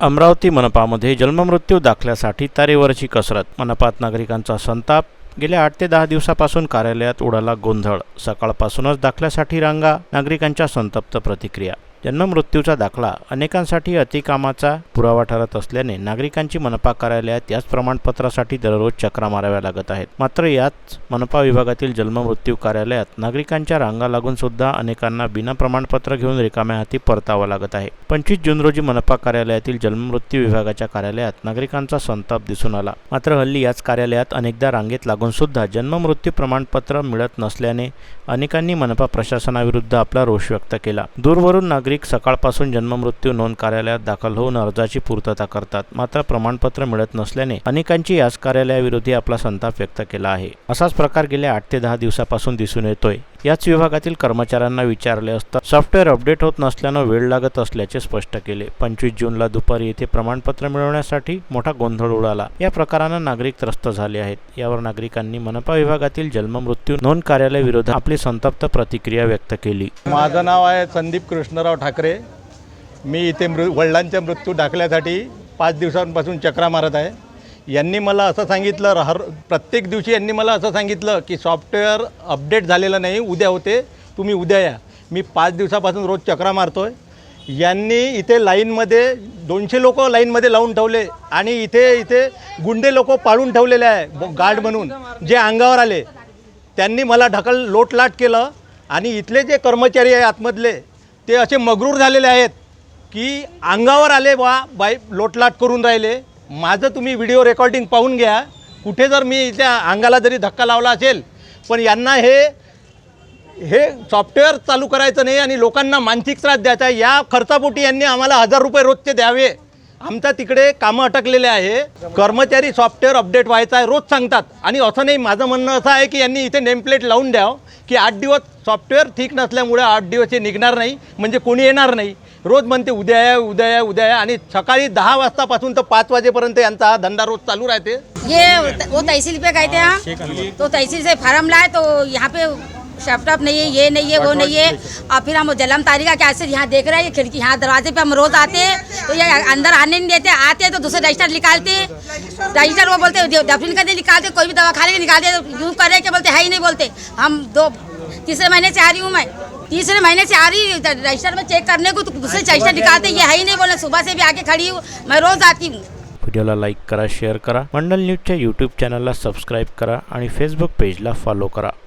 अमरावती मनपामध्ये जन्ममृत्यू दाखल्यासाठी तारेवरची कसरत. मनपात नागरिकांचा संताप. गेल्या आठ ते दहा दिवसापासून कार्यालयात उडाला गोंधळ. सकाळपासूनच दाखल्यासाठी रांगा. नागरिकांच्या संतप्त प्रतिक्रिया. जन्ममृत्यूचा दाखला अनेकांसाठी अतिकामाचा पुरावा ठरत असल्याने नागरिकांची मनपा कार्यालयात याच प्रमाणपत्रासाठी दररोज चक्रा माराव्या लागत आहेत. मात्र याच मनपा विभागातील जन्ममृत्यू कार्यालयात नागरिकांच्या रांगा लागून सुद्धा अनेकांना बिना प्रमाणपत्र घेऊन रिकाम्या हाती परतावं लागत आहे. पंचवीस जून रोजी मनपा कार्यालयातील जन्ममृत्यू विभागाच्या कार्यालयात नागरिकांचा संताप दिसून आला. मात्र हल्ली याच कार्यालयात अनेकदा रांगेत लागून सुद्धा जन्ममृत्यू प्रमाणपत्र मिळत नसल्याने अनेकांनी मनपा प्रशासनाविरुद्ध आपला रोष व्यक्त केला. दूरवरून नागरिक सकाळपासून जन्ममृत्यू नोंद कार्यालयात दाखल होऊन अर्जाची पूर्तता करतात. मात्र प्रमाणपत्र मिळत नसल्याने अनेकांची याच कार्यालयाविरोधी आपला संताप व्यक्त केला आहे. असाच प्रकार गेल्या आठ ते दहा दिवसापासून दिसून येतोय. याच विभागातील कर्मचाऱ्यांना विचारले असता सॉफ्टवेअर अपडेट होत नसल्यानं वेळ लागत असल्याचे स्पष्ट केले. पंचवीस जूनला दुपारी येथे प्रमाणपत्र मिळवण्यासाठी मोठा गोंधळ उडाला. या प्रकारानं नागरिक त्रस्त झाले आहेत. यावर नागरिकांनी मनपा विभागातील जन्ममृत्यू नोंद कार्यालयाविरोधात आपली संतप्त प्रतिक्रिया व्यक्त केली. माझं नाव आहे संदीप कृष्णराव ठाकरे. मी इथे मृ वडिलांच्या मृत्यू दाखल्यासाठी पाच दिवसांपासून चक्रा मारत आहे. यांनी मला असं सांगितलं हर प्रत्येक दिवशी यांनी मला असं सांगितलं की सॉफ्टवेअर अपडेट झालेलं नाही उद्या होते तुम्ही उद्या या. मी पाच दिवसापासून रोज चक्रा मारतो आहे यांनी इथे लाईनमध्ये दोनशे लोक लाईनमध्ये लावून ठेवले आणि इथे इथे गुंडे लोक पाळून ठेवलेले आहे गार्ड म्हणून जे अंगावर आले. त्यांनी मला ढकल लोटलाट केलं आणि इथले जे कर्मचारी आहे आतमधले ते असे मगरूर झालेले आहेत की अंगावर आले बा बाई लोटलाट करून राहिले. माझं तुम्ही व्हिडिओ रेकॉर्डिंग पाहून घ्या. कुठे जर मी त्या अंगाला जरी धक्का लावला असेल पण यांना हे हे सॉफ्टवेअर चालू करायचं नाही आणि लोकांना मानसिक त्रास द्यायचा आहे. या खर्चापोटी यांनी आम्हाला हजार रुपये रोजचे द्यावे. आमच्या तिकडे कामं अटकलेले आहे. कर्मचारी सॉफ्टवेअर अपडेट व्हायचं आहे रोज सांगतात. आणि असं नाही माझं म्हणणं असं आहे की यांनी इथे नेमप्लेट लावून द्यावं की आठ दिवस सॉफ्टवेअर ठीक नसल्यामुळे आठ दिवस हे निघणार नाही म्हणजे कोणी येणार नाही. रोज म्हणते उद्या या उद्या या उद्या या. आणि सकाळी दहा वाजतापासून तर पाच वाजेपर्यंत यांचा हा धंदा रोज चालू राहते. ये वो तहसील पे गए थे हम। तो तहसील से फार्म लाए तो यहाँ पे शैपटॉप नहीं है ये नहीं है वो नहीं है। और फिर हम जलम तारीखा के ऐसे यहाँ देख रहे हैं ये खिड़की यहाँ दरवाजे पे हम रोज आते हैं। तो ये अंदर आने नहीं देते आते हैं तो दूसरे रजिस्टर निकालते रजिस्टर वो बोलते डफिन करके निकालते कोई भी दवा खाने के निकालते यूँ करे के बोलते है ही नहीं बोलते। हम दो तीसरे महीने से आ रही हूँ मैं। तीसरे महीने से आ रही रजिस्टर में चेक करने को तो दूसरे रजिस्टर निकालते ये है ही नहीं बोले सुबह से भी आके खड़ी हूँ मैं रोज आती हूँ। व्हिडिओला लाईक करा शेअर करा मंडल न्यूजच्या यूट्यूब चॅनलला सबस्क्राईब करा आणि फेसबुक पेजला फॉलो करा.